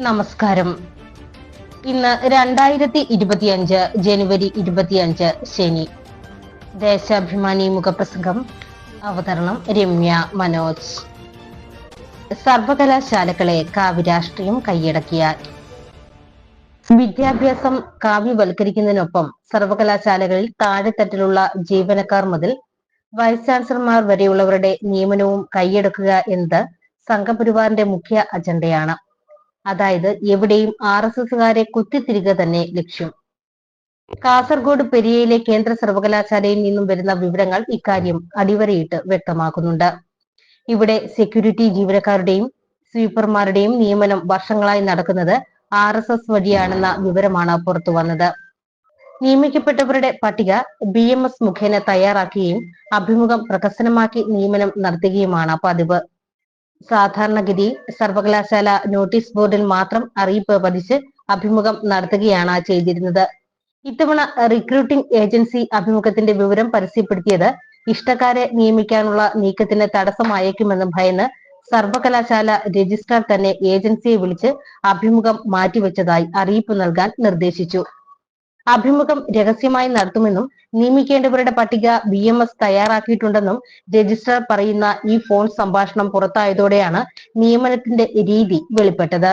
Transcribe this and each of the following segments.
നമസ്കാരം. ഇന്ന് രണ്ടായിരത്തി ഇരുപത്തിയഞ്ച് ജനുവരി ഇരുപത്തിയഞ്ച് ശനി. ദേശാഭിമാനി മുഖപ്രസംഗം അവതരണം രമ്യ മനോജ്. സർവകലാശാലകളെ കാവ്യരാഷ്ട്രീയം കൈയടക്കിയാൽ. വിദ്യാഭ്യാസം കാവ്യവൽക്കരിക്കുന്നതിനൊപ്പം സർവകലാശാലകളിൽ താഴെത്തട്ടിലുള്ള ജീവനക്കാർ മുതൽ വൈസ് ചാൻസലർമാർ വരെയുള്ളവരുടെ നിയമനവും കൈയടക്കുക എന്നത് സംഘപരിവാറിന്റെ മുഖ്യ അജണ്ടയാണ്. അതായത് എവിടെയും ആർ എസ് എസുകാരെ കുത്തിത്തിരിക തന്നെ ലക്ഷ്യം. കാസർഗോഡ് പെരിയയിലെ കേന്ദ്ര സർവകലാശാലയിൽ നിന്നും വരുന്ന വിവരങ്ങൾ ഇക്കാര്യം അടിവരയിട്ട് വ്യക്തമാക്കുന്നുണ്ട്. ഇവിടെ സെക്യൂരിറ്റി ജീവനക്കാരുടെയും സ്വീപ്പർമാരുടെയും നിയമനം വർഷങ്ങളായി നടക്കുന്നത് ആർ എസ് എസ് വഴിയാണെന്ന വിവരമാണ് പുറത്തു വന്നത്. നിയമിക്കപ്പെട്ടവരുടെ പട്ടിക ബി എം എസ് മുഖേന തയ്യാറാക്കുകയും അഭിമുഖം പ്രകസനമാക്കി നിയമനം നടത്തുകയുമാണ് പതിവ്. സാധാരണഗതിയിൽ സർവകലാശാല നോട്ടീസ് ബോർഡിൽ മാത്രം അറിയിപ്പ് പതിച്ച് അഭിമുഖം നടത്തുകയാണ് ചെയ്തിരുന്നത്. ഇത്തവണ റിക്രൂട്ടിംഗ് ഏജൻസി അഭിമുഖത്തിന്റെ വിവരം പരസ്യപ്പെടുത്തിയത് ഇഷ്ടക്കാരെ നിയമിക്കാനുള്ള നീക്കത്തിന് തടസ്സമായേക്കുമെന്ന് ഭയന്ന് സർവകലാശാല രജിസ്ട്രാർ തന്നെ ഏജൻസിയെ വിളിച്ച് അഭിമുഖം മാറ്റിവെച്ചതായി അറിയിപ്പ് നൽകാൻ നിർദ്ദേശിച്ചു. അഭിമുഖം രഹസ്യമായി നടത്തുമെന്നും നിയമിക്കേണ്ടവരുടെ പട്ടിക ബി എം എസ് തയ്യാറാക്കിയിട്ടുണ്ടെന്നും രജിസ്ട്രാർ പറയുന്ന ഈ ഫോൺ സംഭാഷണം പുറത്തായതോടെയാണ് നിയമനത്തിന്റെ രീതി വെളിപ്പെട്ടത്.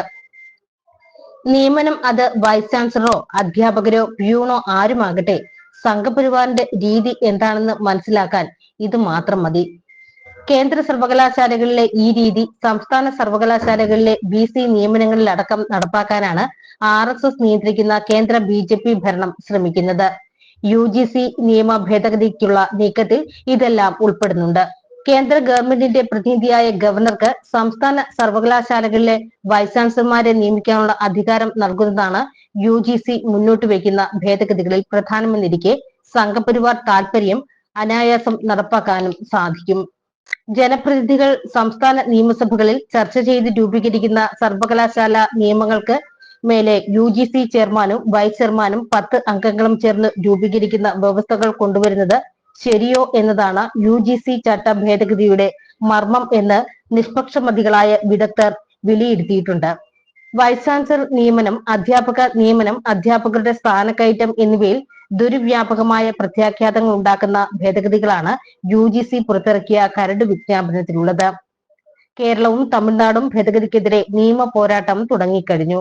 നിയമനം അത് വൈസ് ചാൻസലറോ അധ്യാപകരോ പ്യൂണോ ആരുമാകട്ടെ സംഘപരിവാറിന്റെ രീതി എന്താണെന്ന് മനസ്സിലാക്കാൻ ഇത് മാത്രം മതി. കേന്ദ്ര സർവകലാശാലകളിലെ ഈ രീതി സംസ്ഥാന സർവകലാശാലകളിലെ ബി സി നിയമനങ്ങളിലടക്കം നടപ്പാക്കാനാണ് ആർ എസ് എസ് നിയന്ത്രിക്കുന്ന കേന്ദ്ര ബി ജെ പി ഭരണം ശ്രമിക്കുന്നത്. യു ജി സി നിയമ ഭേദഗതിക്കുള്ള നീക്കത്തിൽ ഇതെല്ലാം ഉൾപ്പെടുന്നുണ്ട്. കേന്ദ്ര ഗവൺമെന്റിന്റെ പ്രതിനിധിയായ ഗവർണർക്ക് സംസ്ഥാന സർവകലാശാലകളിലെ വൈസ് ചാൻസലർമാരെ നിയമിക്കാനുള്ള അധികാരം നൽകുന്നതാണ് യു ജി സി മുന്നോട്ട് വയ്ക്കുന്ന ഭേദഗതികളിൽ പ്രധാനമെന്നിരിക്കെ സംഘപരിവാർ താൽപര്യം അനായാസം നടപ്പാക്കാനും സാധിക്കും. ജനപ്രതിനിധികൾ സംസ്ഥാന നിയമസഭകളിൽ ചർച്ച ചെയ്ത് രൂപീകരിക്കുന്ന സർവകലാശാല നിയമങ്ങൾക്ക് മേലെ യു ജി സി ചെയർമാനും വൈസ് ചെയർമാനും പത്ത് അംഗങ്ങളും ചേർന്ന് രൂപീകരിക്കുന്ന വ്യവസ്ഥകൾ കൊണ്ടുവരുന്നത് ശരിയോ എന്നതാണ് യു ജി സി ചട്ട ഭേദഗതിയുടെ മർമ്മം എന്ന് നിഷ്പക്ഷമതികളായ വിദഗ്ധർ വിലയിരുത്തിയിട്ടുണ്ട്. വൈസ് ചാൻസലർ നിയമനം അധ്യാപക നിയമനം അധ്യാപകരുടെ സ്ഥാനക്കയറ്റം എന്നിവയിൽ ദുർവ്യാപകമായ പ്രത്യാഘാതങ്ങൾ ഉണ്ടാക്കുന്ന ഭേദഗതികളാണ് യു ജി സി പുറത്തിറക്കിയ കരട് വിജ്ഞാപനത്തിലുള്ളത്. കേരളവും തമിഴ്നാടും ഭേദഗതിക്കെതിരെ നിയമ പോരാട്ടം തുടങ്ങിക്കഴിഞ്ഞു.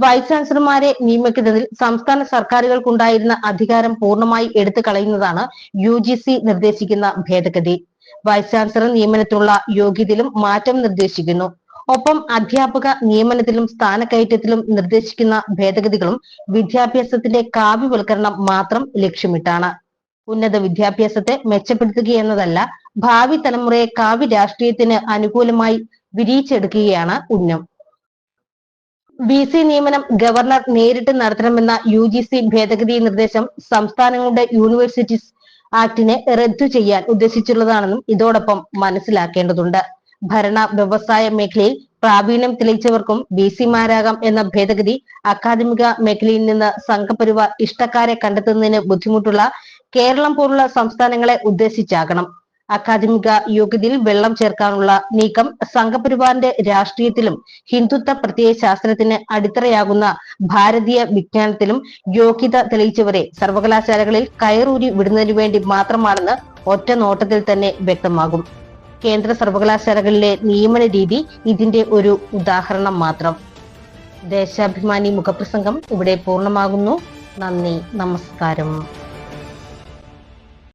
വൈസ് ചാൻസലർമാരെ നിയമിക്കുന്നതിൽ സംസ്ഥാന സർക്കാരുകൾക്കുണ്ടായിരുന്ന അധികാരം പൂർണമായി എടുത്തു കളയുന്നതാണ് യു ജി സി നിർദ്ദേശിക്കുന്ന ഭേദഗതി. വൈസ് ചാൻസലർ നിയമനത്തിനുള്ള യോഗ്യതയിലും മാറ്റം നിർദ്ദേശിക്കുന്നു. ഒപ്പം അധ്യാപക നിയമനത്തിലും സ്ഥാനക്കയറ്റത്തിലും നിർദ്ദേശിക്കുന്ന ഭേദഗതികളും വിദ്യാഭ്യാസത്തിന്റെ കാവ്യവൽക്കരണം മാത്രം ലക്ഷ്യമിട്ടാണ്. ഉന്നത വിദ്യാഭ്യാസത്തെ മെച്ചപ്പെടുത്തുകയെന്നതല്ല ഭാവി തലമുറയെ കാവ്യ രാഷ്ട്രീയത്തിന് അനുകൂലമായി വിരിയിച്ചെടുക്കുകയാണ് ഉന്നം. ബി സി നിയമനം ഗവർണർ നേരിട്ട് നടത്തണമെന്ന യു ജി സി ഭേദഗതി നിർദ്ദേശം സംസ്ഥാനങ്ങളുടെ യൂണിവേഴ്സിറ്റീസ് ആക്ടിനെ റദ്ദു ചെയ്യാൻ ഉദ്ദേശിച്ചുള്ളതാണെന്നും ഇതോടൊപ്പം മനസ്സിലാക്കേണ്ടതുണ്ട്. ഭരണ വ്യവസായ മേഖലയിൽ പ്രാവീണ്യം തെളിയിച്ചവർക്കും ബി സിമാരാകാം എന്ന ഭേദഗതി അക്കാദമിക മേഖലയിൽ നിന്ന് സംഘപരിവാർ ഇഷ്ടക്കാരെ കണ്ടെത്തുന്നതിന് ബുദ്ധിമുട്ടുള്ള കേരളം പോലുള്ള സംസ്ഥാനങ്ങളെ ഉദ്ദേശിച്ചാകണം. അക്കാദമിക യോഗ്യതയിൽ വെള്ളം ചേർക്കാനുള്ള നീക്കം സംഘപരിവാറിന്റെ രാഷ്ട്രീയത്തിലും ഹിന്ദുത്വ പ്രത്യയ ശാസ്ത്രത്തിന് അടിത്തറയാകുന്ന ഭാരതീയ വിജ്ഞാനത്തിലും യോഗ്യത തെളിയിച്ചവരെ സർവകലാശാലകളിൽ കയറൂരി വിടുന്നതിനു വേണ്ടി മാത്രമാണെന്ന് ഒറ്റ നോട്ടത്തിൽ തന്നെ വ്യക്തമാകും. കേന്ദ്ര സർവകലാശാലകളിലെ നിയമന രീതി ഇതിന്റെ ഒരു ഉദാഹരണം മാത്രം. ദേശാഭിമാനി മുഖപ്രസംഗം ഇവിടെ പൂർണമാകുന്നു. നന്ദി നമസ്കാരം.